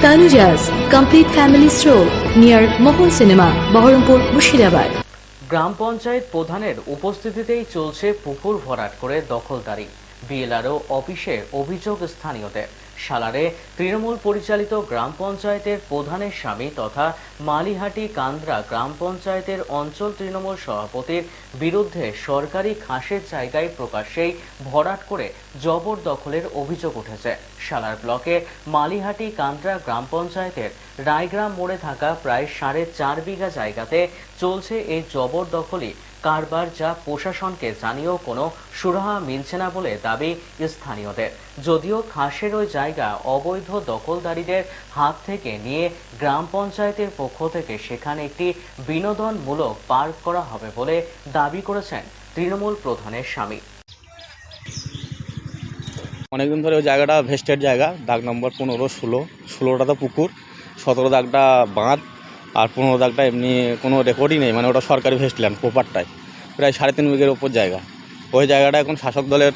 Tanujas Complete Family Stroll near Mohol Cinema, Baharampur, Mushirabad. গ্রাম পঞ্চায়েত প্রধানের উপস্থিতিতেই চলছে পুকুর ভরাট করে দখলদারি বিএলআরও অফিসে অভিযোগ স্থানীয়দের। সালারে তৃণমূল পরিচালিত গ্রাম পঞ্চায়েতের প্রধানের স্বামী তথা মালিহাটি কান্দ্রা গ্রাম পঞ্চায়েতের অঞ্চল তৃণমূল সভাপতির বিরুদ্ধে সরকারি খাসের জায়গায় প্রকাশ্যেই ভরাট করে জবরদখলের অভিযোগ উঠেছে। সালার ব্লকে মালিহাটি কান্দ্রা গ্রাম পঞ্চায়েতের রায়গ্রাম মোড়ে থাকা প্রায় সাড়ে চার বিঘা জায়গাতে চলছে এই জবরদখলই কারবার যা প্রশাসনকে জানিয়েও কোনো সুরাহা মিলছে না বলে দাবি স্থানীয়দের। যদিও খাসের ওই জায়গা অবৈধ দখলদারীদের হাত থেকে নিয়ে গ্রাম পঞ্চায়েতের পক্ষ থেকে সেখানে একটি বিনোদনমূলক পার্ক করা হবে বলে দাবি করেছেন তৃণমূল প্রধানের স্বামী। অনেকদিন ধরে ওই জায়গাটা ভেস্টের জায়গা, দাগ নম্বর পনেরো, ষোলো। ষোলোটা তো পুকুর, সতেরো দাগটা বাঁধ, আর পনেরো দাগটা এমনি কোনো রেকর্ডই নেই মানে ওটা সরকারি ভেস্টল্যান্ড প্রপারটাই প্রায় সাড়ে তিন বিঘের ওপর জায়গা। ওই জায়গাটা এখন শাসক দলের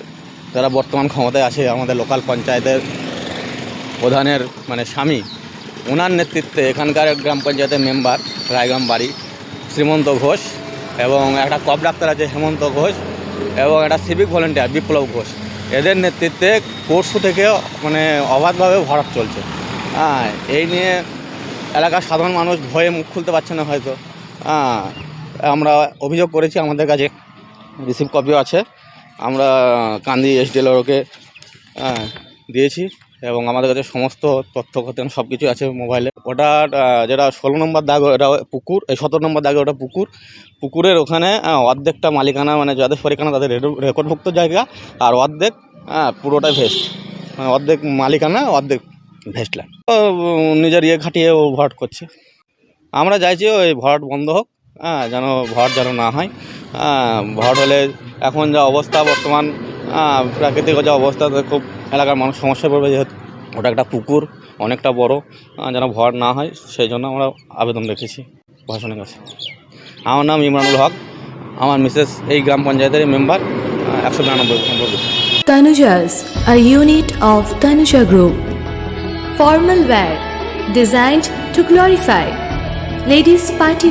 যারা বর্তমান ক্ষমতায় আছে, আমাদের লোকাল পঞ্চায়েতের প্রধানের মানে স্বামী ওনার নেতৃত্বে এখানকার গ্রাম পঞ্চায়েতের মেম্বার রায়গ্রাম বাড়ি, শ্রীমন্ত ঘোষ এবং একটা কপ ডাক্তার আছে হেমন্ত ঘোষ এবং একটা সিভিক ভলেন্টিয়ার বিপ্লব ঘোষ। এদের নেতৃত্বে পরশু থেকে মানে অবাধভাবে ভরাট চলছে। হ্যাঁ এই নিয়ে এলাকার সাধারণ মানুষ ভয়ে মুখ খুলতে পারছে না হয়তো। হ্যাঁ আমরা অভিযোগ করেছি, আমাদের কাছে রিসিভ কপিও আছে। আমরা কান্দি এসডিএলওকে দিয়েছি এবং আমাদের কাছে সমস্ত তথ্য কথন সব কিছু আছে মোবাইলে ওটা যেটা ষোলো নম্বর দাগ, ওটা পুকুর, এই সতেরো নম্বর দাগে ওটা পুকুর। পুকুরের ওখানে অর্ধেকটা মালিকানা মানে যাদের সরিকানা, তাদের রেড- রেকর্ডভুক্ত জায়গা। আর অর্ধেক হ্যাঁ পুরোটাই ভেস্ট মানে অর্ধেক মালিকানা, অর্ধেক ভেস্টল্যান্ড নিজের ইয়ে খাটিয়ে ও ভরাট করছে। আমরা চাইছি ওই ভরাট বন্ধ হোক। হ্যাঁ যেন ভর যেন না হয় ভর হলে এখন যা অবস্থা বর্তমান হ্যাঁ, প্রাকৃতিক যা অবস্থা খুব এলাকার মানুষ সমস্যায় পড়বে যেহেতু ওটা একটা পুকুর অনেকটা বড় যেন ভর না হয় সেই জন্য আমরা আবেদন রেখেছি প্রশাসনের কাছে আমার নাম ইমরানুল হক আমার মিসেস এই গ্রাম পঞ্চায়েতের মেম্বার একশো বিরানব্বই নম্বর। Tanujas, a unit of Tanuja Group. Formal wear designed to glorify. Ladies party